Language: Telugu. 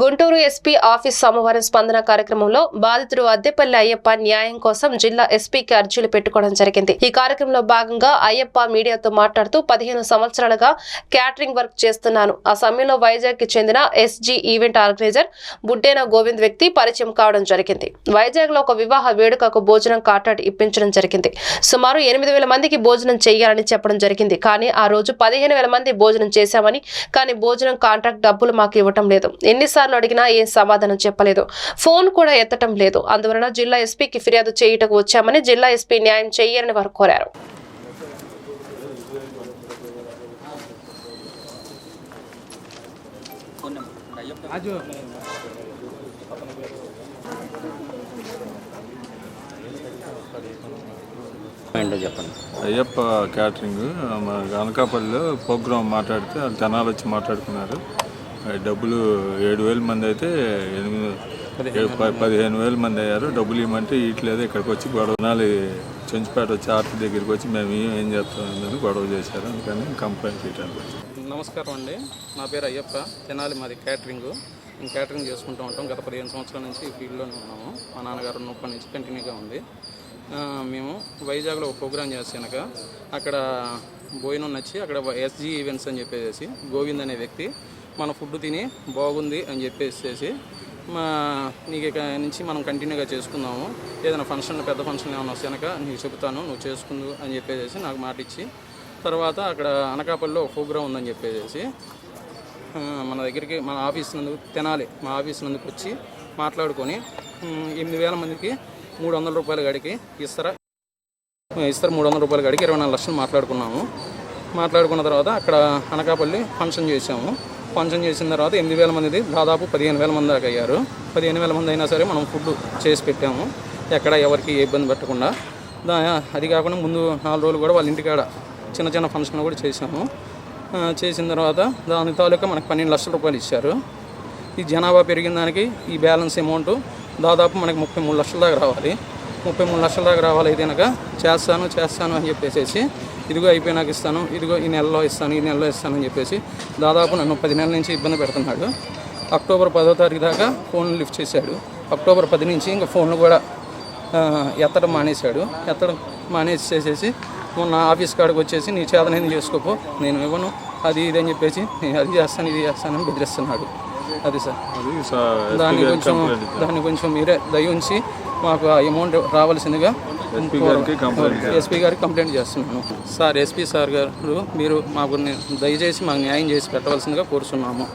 గుంటూరు ఎస్పీ ఆఫీస్ సోమవారం స్పందన కార్యక్రమంలో బాధితుడు అద్దెపల్లి అయ్యప్ప న్యాయం కోసం జిల్లా ఎస్పీకి అర్జీలు పెట్టుకోవడం జరిగింది. ఈ కార్యక్రమంలో భాగంగా అయ్యప్ప మీడియాతో మాట్లాడుతూ పదిహేను సంవత్సరాలుగా క్యాటరింగ్ వర్క్ చేస్తున్నాను. ఆ సమయంలో వైజాగ్కి చెందిన SG event organiser Buddena Govind వ్యక్తి పరిచయం కావడం జరిగింది. వైజాగ్లో ఒక వివాహ వేడుకకు భోజనం కాంట్రాక్ట్ ఇప్పించడం జరిగింది. సుమారు ఎనిమిది వేల మందికి భోజనం చేయాలని చెప్పడం జరిగింది. కానీ ఆ రోజు పదిహేను వేల మంది భోజనం చేశామని కానీ భోజనం కాంట్రాక్ట్ డబ్బులు మాకు ఇవ్వటం లేదు. ఎన్నిసార్లు అడిగినా ఏం సమాధానం చెప్పలేదు. ఫోన్ కూడా ఎత్తటం లేదు. అందువలన జిల్లా ఎస్పీకి ఫిర్యాదు చేయుటకు వచ్చామని జిల్లా ఎస్పీ న్యాయం చేయాలని వారు కోరారు. అయ్యప్ప క్యాటరింగ్ మన అనకాపల్లిలో ప్రోగ్రామ్ మాట్లాడితే వాళ్ళు జనాలు వచ్చి మాట్లాడుకున్నారు. డబ్బులు ఏడు వేల మంది అయితే ఎనిమిది పదిహేను వేల మంది అయ్యారు. డబ్బులు ఇవ్వమంటే ఇట్లేదు ఇక్కడికి వచ్చి గొడవ జనాలు చెంచుపేట వచ్చి ఆర్టీ దగ్గరికి వచ్చి మేము ఏం చేస్తామని గొడవ చేశారు. అందుకని కంప్లైంట్ వచ్చాం. నమస్కారం అండి. నా పేరు అయ్యప్ప. తెనాలి మాది క్యాటరింగ్. మేము క్యాటరింగ్ చేసుకుంటూ ఉంటాం. గత పదిహేను సంవత్సరాల నుంచి ఈ ఫీల్డ్లోనే ఉన్నాము. మా నాన్నగారు ఉన్నప్పటి నుంచి కంటిన్యూగా ఉంది. మేము వైజాగ్లో ఒక ప్రోగ్రామ్ చేసాక అక్కడ భోజనం నచ్చి అక్కడ ఎస్జీ ఈవెంట్స్ అని చెప్పేసి గోవింద్ అనే వ్యక్తి మన ఫుడ్ తిని బాగుంది అని చెప్పేసి మా నీకు ఇక నుంచి మనం కంటిన్యూగా చేసుకుందాము. ఏదైనా ఫంక్షన్ పెద్ద ఫంక్షన్ ఏమైనా వస్తే కనుక నీకు చెబుతాను నువ్వు చేసుకుందు అని చెప్పేసి నాకు మాట ఇచ్చి తర్వాత అక్కడ అనకాపల్లిలో ఒక ప్రోగ్రామ్ ఉందని చెప్పేసి మన దగ్గరికి మన ఆఫీస్ నందుకు తినాలి. మా ఆఫీస్ నందుకు వచ్చి మాట్లాడుకొని ఎనిమిది వేల మందికి మూడు వందల రూపాయల గడికి ఇస్తారా ఇస్తారు మూడు వందల రూపాయల గడికి ఇరవై నాలుగు లక్షలు మాట్లాడుకున్నాము. మాట్లాడుకున్న తర్వాత అక్కడ అనకాపల్లి ఫంక్షన్ చేసాము పంచం చేసిన తర్వాత ఎనిమిది వేల మందిది దాదాపు పదిహేను వేల మంది దాకా అయ్యారు. పదిహేను వేల మంది అయినా సరే మనం ఫుడ్ చేసి పెట్టాము. ఎక్కడ ఎవరికి ఏ ఇబ్బంది పెట్టకుండా. దా అది కాకుండా ముందు నాలుగు రోజులు కూడా వాళ్ళ ఇంటికాడ చిన్న చిన్న ఫంక్షన్ కూడా చేసాము చేసిన తర్వాత దాని తాలూకా మనకు పన్నెండు లక్షల రూపాయలు ఇచ్చారు. ఈ జనాభా పెరిగిన దానికి ఈ బ్యాలెన్స్ అమౌంట్ దాదాపు మనకి ముప్పై మూడు లక్షల దాకా రావాలి. ముప్పై మూడు లక్షల దాకా రావాలి. అయితే కనుక చేస్తాను చేస్తాను అని చెప్పేసి ఇదిగో అయిపోయినాక ఇస్తాను ఇదిగో ఈ నెలలో ఇస్తాను ఈ నెలలో ఇస్తాను అని చెప్పేసి దాదాపు నన్ను పది నెలల నుంచి ఇబ్బంది పెడుతున్నాడు. అక్టోబర్ పదో తారీఖు దాకా ఫోన్ లిఫ్ట్ చేశాడు. అక్టోబర్ పది నుంచి ఇంకా ఫోన్లు కూడా ఎత్తడం మానేశాడు. ఎత్తడం మానేసి చేసేసి మొన్న ఆఫీస్ కాడికి వచ్చేసి నీ చేతనైంది చేసుకోపో నేను ఇవ్వను అది ఇది అని చెప్పేసి నేను అది చేస్తాను ఇది చేస్తానని బెదిరిస్తున్నాడు. అది సార్. దాన్ని కొంచెం. దాన్ని కొంచెం మీరే దయ ఉంచి మాకు ఆ అమౌంట్ రావాల్సిందిగా ఎస్పీ గారికి కంప్లైంట్ చేస్తున్నాము చేస్తున్నాను. సార్ ఎస్పీ సార్ గారు మీరు మాకు దయచేసి మాకు న్యాయం చేసి పెట్టవలసిందిగా కోరుతున్నాము